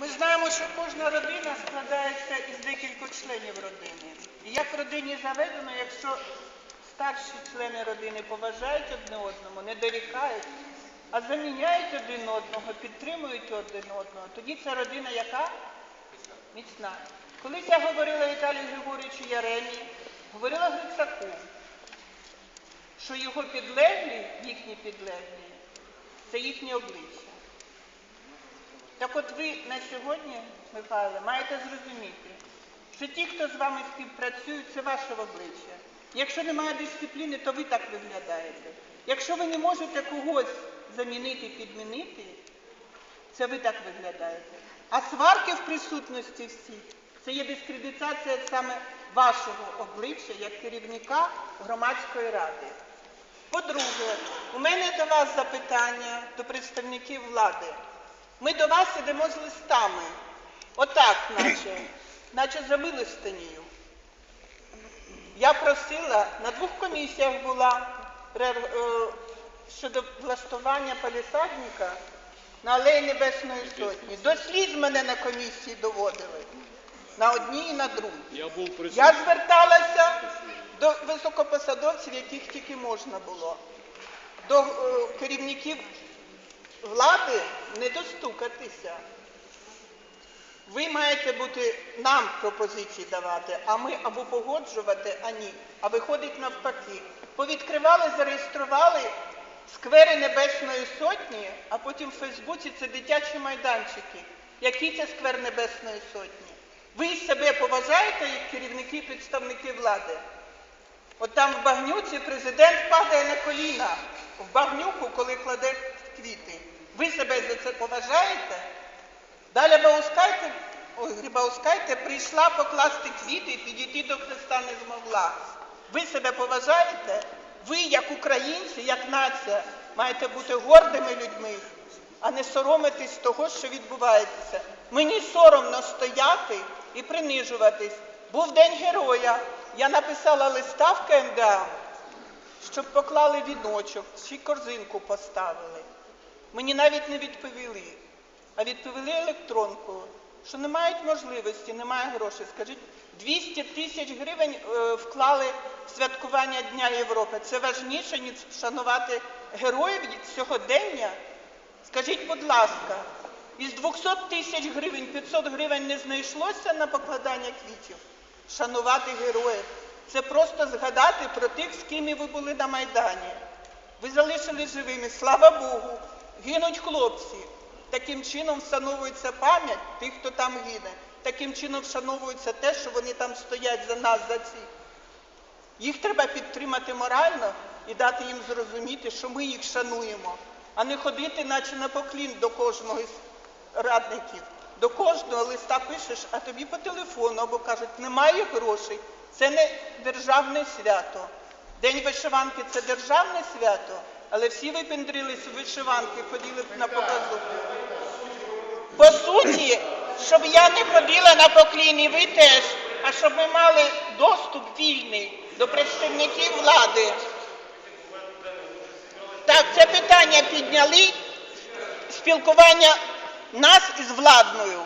Ми знаємо, що кожна родина складається із декількох членів родини. І як в родині заведено, якщо старші члени родини поважають одне одному, не дорікають, а заміняють один одного, підтримують один одного, тоді ця родина яка? Міцна. Колись я говорила Віталію Григоровичу Яремі, говорила Грицаку, що його підлеглі, їхні підлеглі, це їхнє обличчя. Так от ви на сьогодні, Михайле, маєте зрозуміти, що ті, хто з вами співпрацюють, це ваше обличчя. Якщо немає дисципліни, то ви так виглядаєте. Якщо ви не можете когось замінити, підмінити, це ви так виглядаєте. А сварки в присутності всіх це є дискредитація саме вашого обличчя як керівника громадської ради. По-друге, у мене до вас запитання до представників влади. Ми до вас ідемо з листами. Отак, наче, наче за милостинію. Я просила, на двох комісіях була е, щодо влаштування палісадника на Алеї Небесної Сотні. До сліз мене на комісії доводили. На одній і на другій. Я. Зверталася до високопосадовців, яких тільки можна було, до е, керівників влади не достукатися. Ви маєте бути нам пропозиції давати, а ми або погоджувати, а ні. А виходить навпаки. Повідкривали, зареєстрували сквери Небесної Сотні, а потім в Фейсбуці це дитячі майданчики. Який це сквер Небесної Сотні? Ви себе поважаєте як керівники представники влади? От там в багнюці президент падає на коліна в багнюку, коли кладе квіти. Ви себе за це поважаєте? Далі Баускайте, ой, Грибаускайте прийшла покласти квіти і підійти до Христа не змогла. Ви себе поважаєте? Ви, як українці, як нація, маєте бути гордими людьми, а не соромитись того, що відбувається. Мені соромно стояти і принижуватись. Був День Героя. Я написала листа в КМДА, щоб поклали віночок, чи корзинку поставили. Мені навіть не відповіли, а відповіли електронку, що не мають можливості, немає грошей. Скажіть, 200 тисяч гривень е, вклали в святкування Дня Європи. Це важніше, ніж вшанувати героїв сьогодення? Скажіть, будь ласка, із 200 тисяч гривень 500 гривень не знайшлося на покладання квітів? Шанувати героїв. Це просто згадати про тих, з ким ви були на Майдані. Ви залишились живими, слава Богу. Гинуть хлопці. Таким чином встановується пам'ять тих, хто там гине. Таким чином вшановується те, що вони там стоять за нас, за цих. Їх треба підтримати морально і дати їм зрозуміти, що ми їх шануємо, а не ходити, наче на поклін до кожного із радників. До кожного листа пишеш, а тобі по телефону або кажуть, немає грошей. Це не державне свято. День вишиванки це державне свято, але всі випендрились у вишиванки, ходили на показу. По суті, щоб я не ходила на поклін, ви теж, а щоб ми мали доступ вільний до представників влади. Так, це питання підняли спілкування нас із владною.